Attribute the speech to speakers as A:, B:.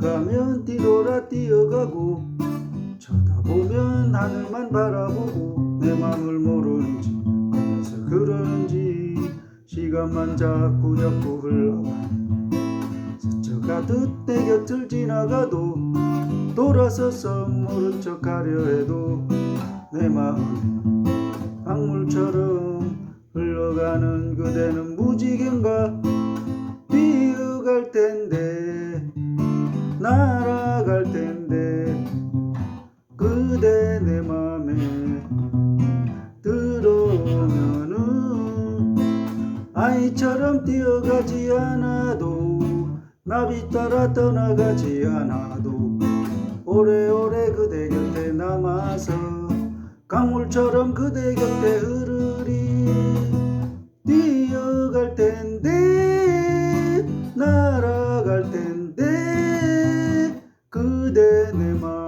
A: 가면 뒤돌아 뛰어가고 쳐다보면 하늘만 바라보고 내 맘을 모르는지 어디서 그러는지 시간만 자꾸 자꾸 흘러가네 스쳐가듯 내 곁을 지나가도 돌아서서 모른 척 하려 해도 내 마음에 강물처럼 흘러가는 그대는 무지개인가 날아갈 텐데 그대 내 맘에 들어오면은 아이처럼 뛰어가지 않아도 나비 따라 떠나가지 않아도 오래오래 그대 곁에 남아서 강물처럼 그대 곁에 흐르리 dene ma